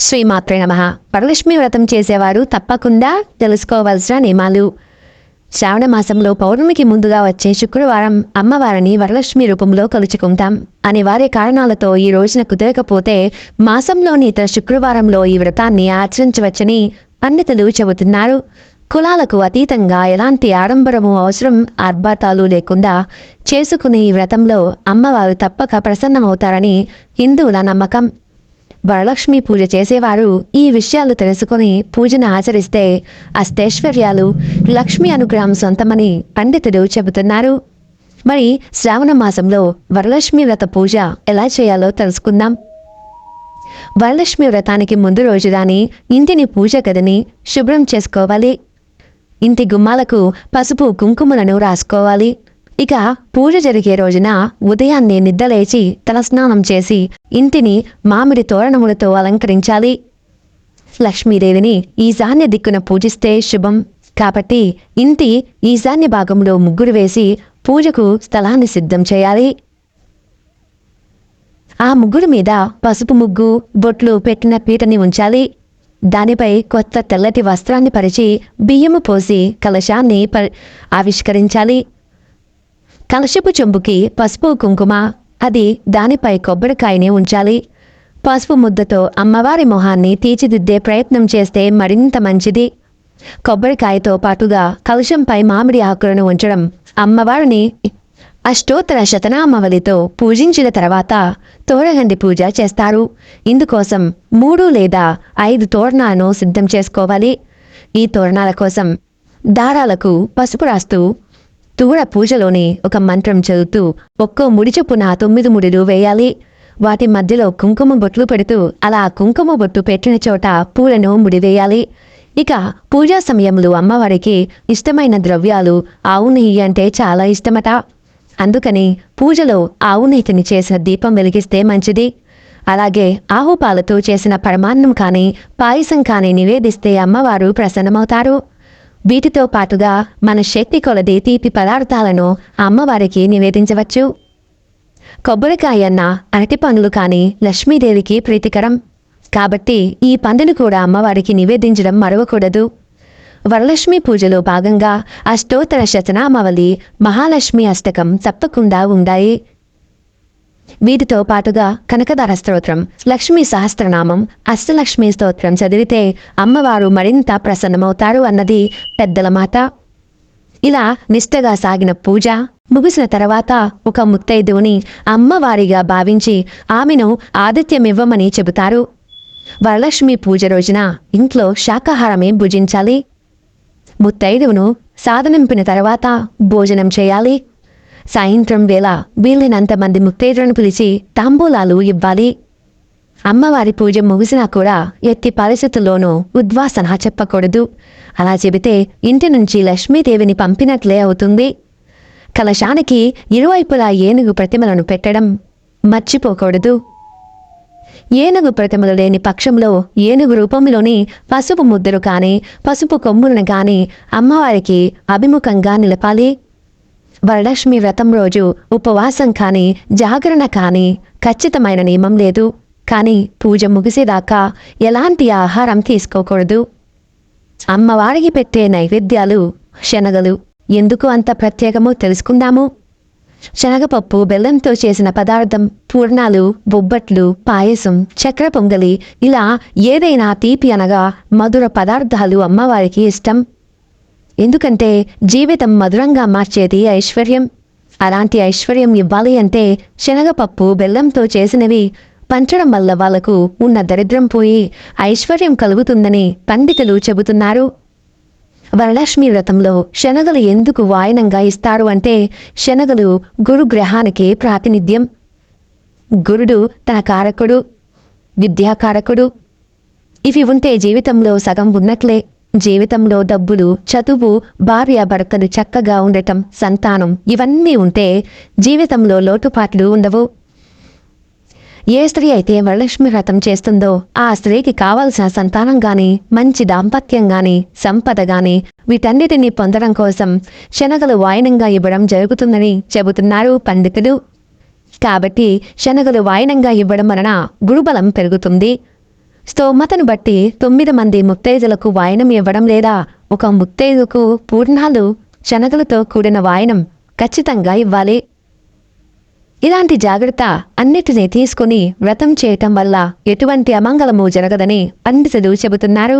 శ్రీమాత్రే నమ. వరలక్ష్మి వ్రతం చేసేవారు తప్పకుండా తెలుసుకోవలసిన నియమాలు. శ్రావణ మాసంలో పౌర్ణమికి ముందుగా వచ్చే శుక్రవారం అమ్మవారిని వరలక్ష్మి రూపంలో కొలుచుకుంటాం. అనివార్య కారణాలతో ఈ రోజున కుదరకపోతే మాసంలోని ఇతర శుక్రవారంలో ఈ వ్రతాన్ని ఆచరించవచ్చని పండితులు చెబుతున్నారు. కులాలకు అతీతంగా ఎలాంటి ఆడంబరము అవసరం ఆర్భాటాలు లేకుండా చేసుకునే ఈ వ్రతంలో అమ్మవారు తప్పక ప్రసన్నమవుతారని హిందువుల నమ్మకం. వరలక్ష్మి పూజ చేసేవారు ఈ విషయాలు తెలుసుకొని పూజను ఆచరిస్తే అష్టైశ్వర్యాలు లక్ష్మి అనుగ్రహం సొంతమని పండితులు చెబుతున్నారు. మరి శ్రావణ మాసంలో వరలక్ష్మి వ్రత పూజ ఎలా చేయాలో తెలుసుకుందాం. వరలక్ష్మి వ్రతానికి ముందు రోజు రాని ఇంటిని పూజ గదిని శుభ్రం చేసుకోవాలి. ఇంటి గుమ్మాలకు పసుపు కుంకుమలను రాసుకోవాలి. ఇక పూజ జరిగే రోజున ఉదయాన్నే నిద్రలేచి తలస్నానం చేసి ఇంటిని మామిడి తోరణములతో అలంకరించాలి. లక్ష్మీదేవిని ఈశాన్య దిక్కున పూజిస్తే శుభం. కాబట్టి ఇంటి ఈశాన్య భాగంలో ముగ్గురు వేసి పూజకు స్థలాన్ని సిద్ధం చేయాలి. ఆ ముగ్గురు మీద పసుపు ముగ్గు బొట్లు పెట్టిన పీటని ఉంచాలి. దానిపై కొత్త తెల్లటి వస్త్రాన్ని పరిచి బియ్యము పోసి కలశాన్ని ప- ఆవిష్కరించాలి. కలశపు చెంబుకి పసుపు కుంకుమ అది దానిపై కొబ్బరికాయని ఉంచాలి. పసుపు ముద్దతో అమ్మవారి మొహాన్ని తీర్చిదిద్దే ప్రయత్నం చేస్తే మరింత మంచిది. కొబ్బరికాయతో పాటుగా కలుషంపై మామిడి ఆకులను ఉంచడం అమ్మవారిని అష్టోత్తర శతనామవలితో పూజించిన తర్వాత తోరగండి పూజ చేస్తారు. ఇందుకోసం మూడు లేదా ఐదు తోరణాలను సిద్ధం చేసుకోవాలి. ఈ తోరణాల కోసం దారాలకు పసుపు రాస్తూ తూర పూజలోని ఒక మంత్రం చదువుతూ ఒక్కో ముడి చొప్పున తొమ్మిది ముడిలు వేయాలి. వాటి మధ్యలో కుంకుమ బొట్లు పెడుతూ అలా కుంకుమ బొట్టు పెట్టిన చోట పూలను ముడివేయాలి ఇక పూజా సమయంలో అమ్మవారికి ఇష్టమైన ద్రవ్యాలు ఆవు నెయ్యి అంటే చాలా ఇష్టమట. అందుకని పూజలో ఆవు నెయ్యిని చేసిన దీపం వెలిగిస్తే మంచిది. అలాగే ఆవు పాలతో చేసిన పరమాన్నం కానీ పాయసం కానీ నివేదిస్తే అమ్మవారు ప్రసన్నమవుతారు. వీటితో పాటుగా మన శక్తి కొలది తీపి పదార్థాలను అమ్మవారికి నివేదించవచ్చు. కొబ్బరికాయన్న అరటి పండ్లు కానీ లక్ష్మీదేవికి ప్రీతికరం. కాబట్టి ఈ పండును కూడా అమ్మవారికి నివేదించడం మరవకూడదు. వరలక్ష్మి పూజలో భాగంగా అష్టోత్తర శతనామవళి మహాలక్ష్మి అష్టకం తప్పకుండా ఉండాయి. వీటితో పాటుగా కనకదార స్తోత్రం లక్ష్మీ సహస్రనామం అష్టలక్ష్మి స్తోత్రం చదివితే అమ్మవారు మరింత ప్రసన్నమవుతారు అన్నది పెద్దల మాట. ఇలా నిష్టగా సాగిన పూజ ముగిసిన తర్వాత ఒక ముత్తైదువుని అమ్మవారిగా భావించి ఆమెను ఆదిత్యమివ్వమని చెబుతారు. వరలక్ష్మి పూజ రోజున ఇంట్లో శాకాహారమే భుజించాలి. ముత్తైదువును సాధనింపిన తర్వాత భోజనం చేయాలి. సాయంత్రం వేళ వీలైనంత మంది ముత్తైదులను పిలిచి తాంబూలాలు ఇవ్వాలి. అమ్మవారి పూజ ముగిసినా కూడా ఎట్టి పరిస్థితుల్లోనూ ఉద్వాసన చెప్పకూడదు. అలా చెబితే ఇంటి నుంచి లక్ష్మీదేవిని పంపినట్లే అవుతుంది. కలశానికి ఇరువైపులా ఏనుగు ప్రతిమలను పెట్టడం మర్చిపోకూడదు. ఏనుగు ప్రతిమలు లేని పక్షంలో ఏనుగు రూపంలోని పసుపు ముద్దరు కానీ పసుపు కొమ్ములను కానీ అమ్మవారికి అభిముఖంగా నిలపాలి. వరలక్ష్మి వ్రతం రోజు ఉపవాసం కానీ జాగరణ కానీ ఖచ్చితమైన నియమం లేదు. కానీ పూజ ముగిసేదాకా ఎలాంటి ఆహారం తీసుకోకూడదు. అమ్మవారికి పెట్టే నైవేద్యాలు శనగలు. ఎందుకు అంత ప్రత్యేకమో తెలుసుకుందాము. శనగపప్పు బెల్లంతో చేసిన పదార్థం పూర్ణాలు బొబ్బట్లు పాయసం చక్ర పొంగలి ఇలా ఏదైనా తీపి అనగా మధుర పదార్థాలు అమ్మవారికి ఇష్టం. ఎందుకంటే జీవితం మధురంగా మార్చేది ఐశ్వర్యం. అలాంటి ఐశ్వర్యం ఇవ్వాలి అంటే శనగపప్పు బెల్లంతో చేసినవి పంచడం వల్ల వాళ్ళకు ఉన్న దరిద్రం పోయి ఐశ్వర్యం కలుగుతుందని పండితులు చెబుతున్నారు. వరలక్ష్మి వ్రతంలో శనగలు ఎందుకు వాయనంగా ఇస్తారు అంటే శనగలు గురుగ్రహానికి ప్రాతినిధ్యం. గురుడు తన కారకుడు విద్యాకారకుడు. ఇవి ఉంటే జీవితంలో సగం ఉన్నట్లే. జీవితంలో డబ్బులు చదువు భార్య భర్తలు చక్కగా ఉండటం సంతానం ఇవన్నీ ఉంటే జీవితంలో లోటుపాట్లు ఉండవు. ఏ స్త్రీ అయితే వరలక్ష్మి వ్రతం చేస్తుందో ఆ స్త్రీకి కావలసిన సంతానం గాని మంచి దాంపత్యం గాని సంపద గాని వీటన్నిటినీ పొందడం కోసం శనగలు వాయనంగా ఇవ్వడం జరుగుతుందని చెబుతున్నారు పండితులు. కాబట్టి శనగలు వాయనంగా ఇవ్వడం వలన గురుబలం పెరుగుతుంది. స్తోమతను బట్టి తొమ్మిది మంది ముత్తైదులకు వాయనం ఇవ్వడం లేదా ఒక ముత్తైదుకు పూర్ణాలు శనగలతో కూడిన వాయనం ఖచ్చితంగా ఇవ్వాలి. ఇలాంటి జాగ్రత్త అన్నిటినీ తీసుకుని వ్రతం చేయటం వల్ల ఎటువంటి అమంగళము జరగదని పండితులు చెబుతున్నారు.